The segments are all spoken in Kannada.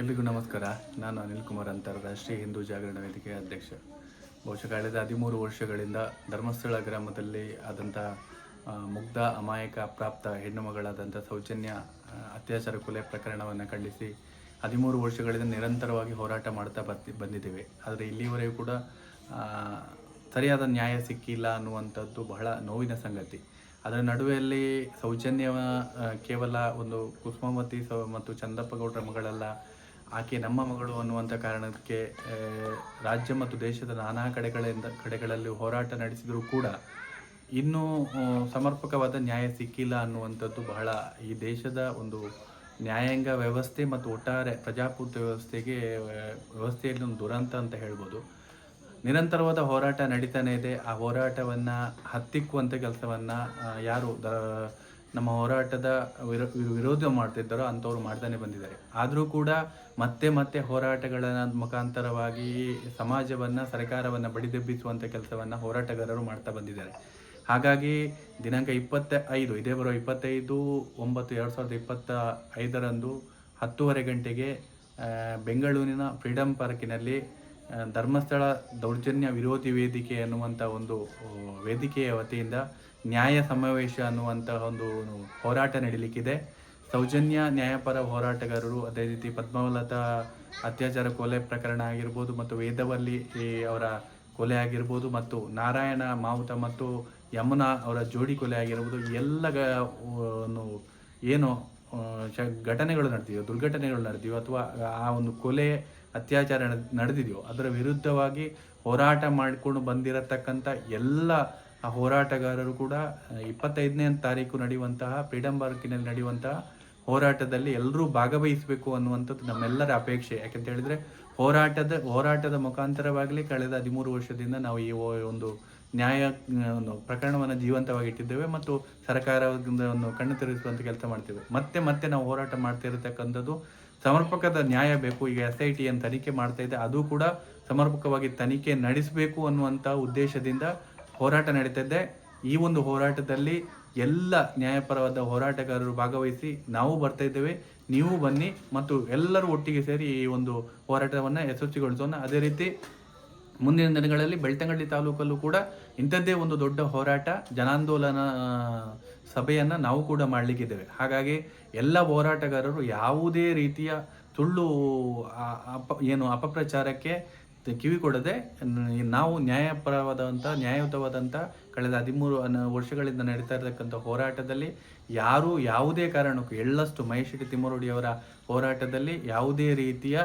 ಎಲ್ರಿಗೂ ನಮಸ್ಕಾರ. ನಾನು ಅನಿಲ್ ಕುಮಾರ್ ಅಂತಾರಾಷ್ಟ್ರೀಯ ಹಿಂದೂ ಜಾಗರಣ ವೇದಿಕೆಯ ಅಧ್ಯಕ್ಷ. ಬಹುಶಃ ಕಳೆದ ಹದಿಮೂರು ವರ್ಷಗಳಿಂದ ಧರ್ಮಸ್ಥಳ ಗ್ರಾಮದಲ್ಲಿ ಆದಂಥ ಮುಗ್ಧ, ಅಮಾಯಕ, ಪ್ರಾಪ್ತ ಹೆಣ್ಣು ಮಗಳಾದಂಥ ಸೌಜನ್ಯ ಅತ್ಯಾಚಾರ ಕೊಲೆ ಪ್ರಕರಣವನ್ನು ಖಂಡಿಸಿ ಹದಿಮೂರು ವರ್ಷಗಳಿಂದ ನಿರಂತರವಾಗಿ ಹೋರಾಟ ಮಾಡ್ತಾ ಬರ್ತಿ ಬಂದಿದ್ದೇವೆ. ಆದರೆ ಇಲ್ಲಿವರೆಗೂ ಕೂಡ ಸರಿಯಾದ ನ್ಯಾಯ ಸಿಕ್ಕಿಲ್ಲ ಅನ್ನುವಂಥದ್ದು ಬಹಳ ನೋವಿನ ಸಂಗತಿ. ಅದರ ನಡುವೆಯಲ್ಲಿ ಸೌಜನ್ಯ ಕೇವಲ ಒಂದು ಕುಸುಮಾವತಿ ಸೌ, ಮತ್ತು ಚಂದಪ್ಪ ಗೌಡ್ರ ಮಗಳಲ್ಲ ಆಕೆ ನಮ್ಮ ಮಗಳು ಅನ್ನುವಂಥ ಕಾರಣಕ್ಕೆ ರಾಜ್ಯ ಮತ್ತು ದೇಶದ ನಾನಾ ಕಡೆಗಳಿಂದ, ಕಡೆಗಳಲ್ಲಿ ಹೋರಾಟ ನಡೆಸಿದರೂ ಕೂಡ ಇನ್ನೂ ಸಮರ್ಪಕವಾದ ನ್ಯಾಯ ಸಿಕ್ಕಿಲ್ಲ ಅನ್ನುವಂಥದ್ದು ಬಹಳ ಈ ದೇಶದ ಒಂದು ನ್ಯಾಯಾಂಗ ವ್ಯವಸ್ಥೆ ಮತ್ತು ಒಟ್ಟಾರೆ ಪ್ರಜಾಪ್ರಭುತ್ವ ವ್ಯವಸ್ಥೆಗೆ ವ್ಯವಸ್ಥೆಯಲ್ಲಿ ಒಂದು ದುರಂತ ಅಂತ ಹೇಳ್ಬೋದು. ನಿರಂತರವಾದ ಹೋರಾಟ ನಡೀತಾನೆ ಇದೆ. ಆ ಹೋರಾಟವನ್ನು ಹತ್ತಿಕ್ಕುವಂಥ ಕೆಲಸವನ್ನು ಯಾರು ನಮ್ಮ ಹೋರಾಟದ ವಿರೋ ವಿರೋಧ ಮಾಡ್ತಿದ್ದಾರೋ ಅಂಥವ್ರು ಮಾಡ್ತಾನೆ ಬಂದಿದ್ದಾರೆ. ಆದರೂ ಕೂಡ ಮತ್ತೆ ಮತ್ತೆ ಹೋರಾಟಗಳ ಮುಖಾಂತರವಾಗಿ ಸಮಾಜವನ್ನು, ಸರ್ಕಾರವನ್ನು ಬಡಿದೆಬ್ಬಿಸುವಂಥ ಕೆಲಸವನ್ನು ಹೋರಾಟಗಾರರು ಮಾಡ್ತಾ ಬಂದಿದ್ದಾರೆ. ಹಾಗಾಗಿ ದಿನಾಂಕ ಇಪ್ಪತ್ತ ಐದು ಇದೇ ಬರೋ ಇಪ್ಪತ್ತೈದು, ಒಂಬತ್ತು, ಎರಡು ಸಾವಿರದ ಇಪ್ಪತ್ತ ಐದರಂದು ಹತ್ತೂವರೆ ಗಂಟೆಗೆ ಬೆಂಗಳೂರಿನ ಫ್ರೀಡಂ ಪಾರ್ಕಿನಲ್ಲಿ ಧರ್ಮಸ್ಥಳ ದೌರ್ಜನ್ಯ ವಿರೋಧಿ ವೇದಿಕೆ ಅನ್ನುವಂಥ ಒಂದು ವೇದಿಕೆಯ ವತಿಯಿಂದ ನ್ಯಾಯ ಸಮಾವೇಶ ಅನ್ನುವಂತಹ ಒಂದು ಹೋರಾಟ ನಡೀಲಿಕ್ಕಿದೆ. ಸೌಜನ್ಯ ನ್ಯಾಯಪರ ಹೋರಾಟಗಾರರು, ಅದೇ ರೀತಿ ಪದ್ಮವಲತಾ ಅತ್ಯಾಚಾರ ಕೊಲೆ ಪ್ರಕರಣ ಆಗಿರ್ಬೋದು ಮತ್ತು ವೇದವಲ್ಲಿ ಅವರ ಕೊಲೆ ಆಗಿರ್ಬೋದು ಮತ್ತು ನಾರಾಯಣ ಮಾವುತ ಮತ್ತು ಯಮುನಾ ಅವರ ಜೋಡಿ ಕೊಲೆ ಆಗಿರ್ಬೋದು ಎಲ್ಲ ಏನು ಘಟನೆಗಳು ನಡೆದಿವೆ ದುರ್ಘಟನೆಗಳು ನಡೆದಿವೆ ಅಥವಾ ಆ ಒಂದು ಕೊಲೆ ಅತ್ಯಾಚಾರ ನಡ್- ನಡೆದಿದೆಯೋ, ಅದರ ವಿರುದ್ಧವಾಗಿ ಹೋರಾಟ ಮಾಡಿಕೊಂಡು ಬಂದಿರತಕ್ಕಂಥ ಎಲ್ಲ ಹೋರಾಟಗಾರರು ಕೂಡ ಇಪ್ಪತ್ತೈದನೇ ತಾರೀಕು ನಡೆಯುವಂತಹ ಫ್ರೀಡಮ್ ಪಾರ್ಕಿನಲ್ಲಿ ನಡೆಯುವಂತಹ ಹೋರಾಟದಲ್ಲಿ ಎಲ್ಲರೂ ಭಾಗವಹಿಸಬೇಕು ಅನ್ನುವಂಥದ್ದು ನಮ್ಮೆಲ್ಲರ ಅಪೇಕ್ಷೆ. ಯಾಕಂತ ಹೇಳಿದ್ರೆ, ಹೋರಾಟದ ಹೋರಾಟದ ಮುಖಾಂತರವಾಗಲಿ ಕಳೆದ ಹದಿಮೂರು ವರ್ಷದಿಂದ ನಾವು ಈ ಒಂದು ನ್ಯಾಯ ಪ್ರಕರಣವನ್ನು ಜೀವಂತವಾಗಿ ಇಟ್ಟಿದ್ದೇವೆ ಮತ್ತು ಸರ್ಕಾರದಿಂದ ಒಂದು ಕಣ್ಣು ತೆರೆಸುವಂಥ ಕೆಲಸ ಮಾಡ್ತೇವೆ. ಮತ್ತೆ ಮತ್ತೆ ನಾವು ಹೋರಾಟ ಮಾಡ್ತಾ ಇರತಕ್ಕಂಥದ್ದು ಸಮರ್ಪಕದ ನ್ಯಾಯ ಬೇಕು, ಈಗ ಎಸ್ ಐ ಟಿ ಅನ್ನು ತನಿಖೆ ಮಾಡ್ತಾ ಇದೆ, ಅದು ಕೂಡ ಸಮರ್ಪಕವಾಗಿ ತನಿಖೆ ನಡೆಸಬೇಕು ಅನ್ನುವಂಥ ಉದ್ದೇಶದಿಂದ ಹೋರಾಟ ನಡೀತಿದೆ ಈ ಒಂದು ಹೋರಾಟದಲ್ಲಿ ಎಲ್ಲ ನ್ಯಾಯಪರವಾದ ಹೋರಾಟಗಾರರು ಭಾಗವಹಿಸಿ ನಾವು ಬರ್ತಾ ಇದ್ದೇವೆ, ನೀವು ಬನ್ನಿ ಮತ್ತು ಎಲ್ಲರೂ ಒಟ್ಟಿಗೆ ಸೇರಿ ಈ ಒಂದು ಹೋರಾಟವನ್ನು ಯಶಸ್ವಿಗೊಳಿಸೋಣ. ಅದೇ ರೀತಿ ಮುಂದಿನ ದಿನಗಳಲ್ಲಿ ಬೆಳ್ತಂಗಡಿ ತಾಲೂಕಲ್ಲೂ ಕೂಡ ಇಂಥದ್ದೇ ಒಂದು ದೊಡ್ಡ ಹೋರಾಟ, ಜನಾಂದೋಲನ ಸಭೆಯನ್ನು ನಾವು ಕೂಡ ಮಾಡಲಿಕ್ಕಿದ್ದೇವೆ. ಹಾಗಾಗಿ ಎಲ್ಲ ಹೋರಾಟಗಾರರು ಯಾವುದೇ ರೀತಿಯ ಸುಳ್ಳು ಅಪ, ಏನು ಅಪಪ್ರಚಾರಕ್ಕೆ ಕಿವಿ ಕೊಡದೆ, ನಾವು ನ್ಯಾಯಪರವಾದಂಥ, ನ್ಯಾಯಯುತವಾದಂಥ ಕಳೆದ ಹದಿಮೂರು ವರ್ಷಗಳಿಂದ ನಡೀತಾ ಇರತಕ್ಕಂಥ ಹೋರಾಟದಲ್ಲಿ ಯಾರೂ ಯಾವುದೇ ಕಾರಣಕ್ಕೂ, ಎಳ್ಳಷ್ಟು ಮಹೇಶ್ ತಿಮ್ಮರೋಡಿಯವರ ಹೋರಾಟದಲ್ಲಿ ಯಾವುದೇ ರೀತಿಯ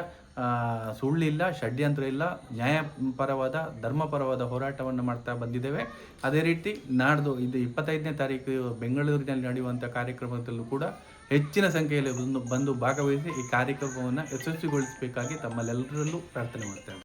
ಸುಳ್ಳಿಲ್ಲ, ಷಡ್ಯಂತ್ರ ಇಲ್ಲ, ನ್ಯಾಯಪರವಾದ, ಧರ್ಮಪರವಾದ ಹೋರಾಟವನ್ನು ಮಾಡ್ತಾ ಬಂದಿದ್ದೇವೆ. ಅದೇ ರೀತಿ ನಾಡ್ದು ಇದು ಇಪ್ಪತ್ತೈದನೇ ತಾರೀಕು ಬೆಂಗಳೂರಿನಲ್ಲಿ ನಡೆಯುವಂಥ ಕಾರ್ಯಕ್ರಮದಲ್ಲೂ ಕೂಡ ಹೆಚ್ಚಿನ ಸಂಖ್ಯೆಯಲ್ಲಿ ಬಂದು ಬಂದು ಭಾಗವಹಿಸಿ ಈ ಕಾರ್ಯಕ್ರಮವನ್ನು ಯಶಸ್ವಿಗೊಳಿಸಬೇಕಾಗಿ ತಮ್ಮಲ್ಲೆಲ್ಲರಲ್ಲೂ ಪ್ರಾರ್ಥನೆ ಮಾಡ್ತೇವೆ.